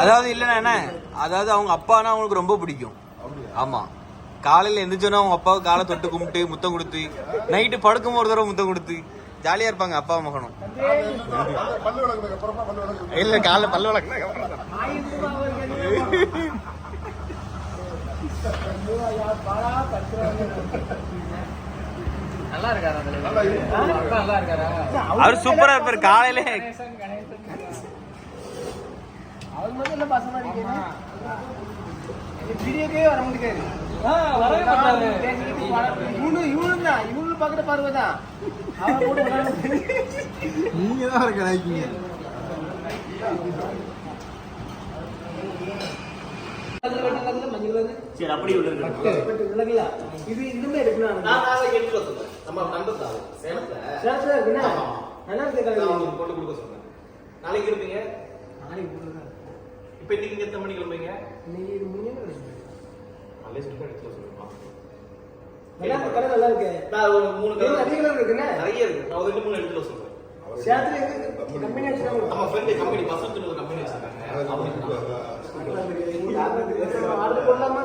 அதாவது இல்லைண்ணா என்ன? அதாவது அவங்க அப்பானா அவங்களுக்கு ரொம்ப பிடிக்கும். ஆமா. காலையில எந்திரிச்சோன்னா அவங்க அப்பாவுக்கு காலை தொட்டு கும்பிட்டு முத்தம் கொடுத்து நைட்டு படுக்கும் ஒரு தடவை முத்தம் கொடுத்து ஜாலியா இருப்பாங்க அப்பா மகனும். இல்ல காலைல பல்லு வளர்க்கணும் நல்லா இருக்காரா தலைவர்? நல்லா இருக்கு. ஆ? அப்பா நல்லா இருக்காரா? அவர் சூப்பரா இருப்பாரு. காலையில அவர் மட்டும் இல்ல பசங்க வீடியோக்கே வர முடியாது. இவனு இவனு தான் இவனு அவன் கூட விளையாடு. நீங்க தான் இருக்க நினைக்கீங்க. சரி அப்படி. இது இதுமே எடுக்கணும் நான் வர சொல்றேன். நம்ம நண்பர் தான் அவர். சேலத்துல. சேலத்துல. நல்லா இருக்கு கொண்டு கொடுக்க சொல்றேன். நாளைக்கு இருப்பீங்க நாளைக்கு? இப்ப இன்னைக்கு எத்தனை மணிக்கு கிளம்புறீங்க இன்னைக்கு இது. நாளைக்கு சொல்லிட்டு எடுத்துட்டு வர சொல்றேன். நல்லா இருக்கு, கலர் நல்லா இருக்கு. நான் ஒரு மூணு கலர் அதிக கலர் இருக்குண்ணே? நிறைய இருக்கு நான் ரெண்டு மூணு எடுத்துட்டு வர சொல்றேன் இருக்கு, கம்பெனி வச்சிருக்காங்க. நம்ம ஃப்ரெண்டு கம்பெனி பசங்க ஒரு கம்பெனி வச்சிருக்காங்க ஆர்டர் போடலாமா?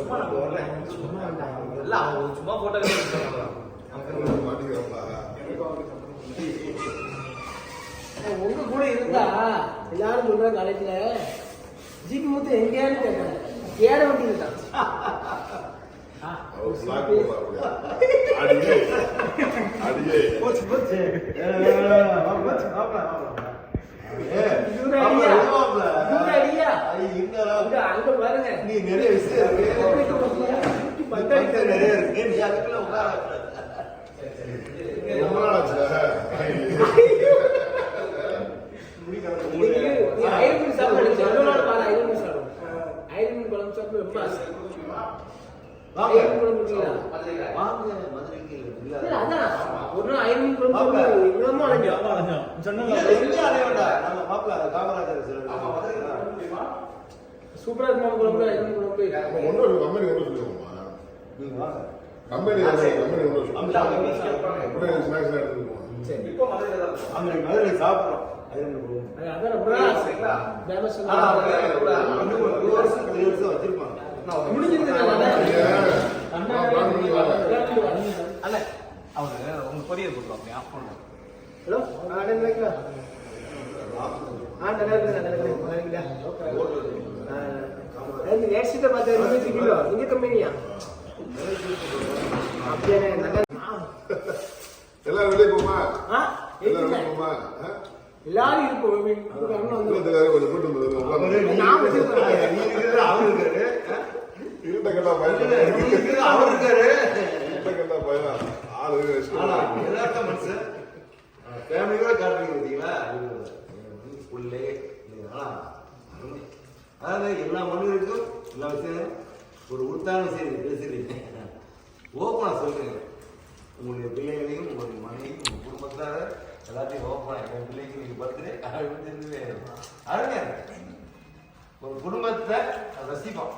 சும்மா நான் போடுறேன். இல்ல அவங்க சும்மா போட்டோ உங்க கூட இருந்தா எல்லாரும் சொல்றாங்க காலேஜ்ல ஜிபி முத்து எங்கேயான்னு அவர் பிளாக் அடியே. அடியே. போச்சு போச்சு? இவரு அடியா? அங்க அங்க பாருங்க. நீ நிறைய விஷயம் நிறைய இருக்கு. நீ அதுக்குள்ள உட்கார ரொம்ப? வாங்க. மதுரைக்கு ஒரு இவ்வளவு அலைஞ்சோம் கம்பெனி கம்பெனி கம்பெனி ஒன்றும் சொல்லுவோம். மதுரை. சாப்பிடுறோம். அதான் வருஷம் ரெண்டு அண்ணே, அவரு உங்க கொரியர் ஆஃப் பண்ணுவோம் ஹலோ ஆ நல்லா இருக்கா ஆ நல்லா இருக்கு நல்லா இருக்கு நல்லா இருக்குடா அது நேக்ஸ்ட் பார்த்தா இருபத்தி கிலோ இந்த கம்பெனியா? அப்படியே நல்லா எல்லாரும் வெளியே போமா? ஆ எல்லாரும் வெளியே? போமா? எல்லாரும் இருக்கும் கொஞ்சம் கூட்டம். நான் வச்சிருக்கேன். அவர் இருக்காரு. இருட்ட கேட்டா பயம் நீ இருக்கிறது அவர் இருக்காரு. இருட்ட கேட்டா பயம்? ஆளு யதார்த்த மனுஷன் ஃபேமிலியோட காட்டுறீங்க பார்த்தீங்களா ஆனா அதாவது எல்லா மனிதருக்கும் எல்லா விஷயம் ஒரு உருத்தான விஷயம் பேசுறீங்க ஓப்பனா சொல்றீங்க உங்களுடைய பிள்ளைகளையும் உங்களுடைய மனைவியும் உங்க குடும்பத்தார எல்லாத்தையும் ஓப்பனா என் பிள்ளைக்கு நீங்க பர்த்டே அழுது அருமையா இருக்கு. ஒரு குடும்பத்தை ரசிப்போம்.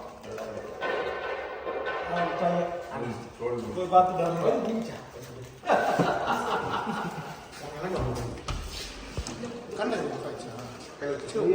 간다 이거 뭐가 있잖아. 체육.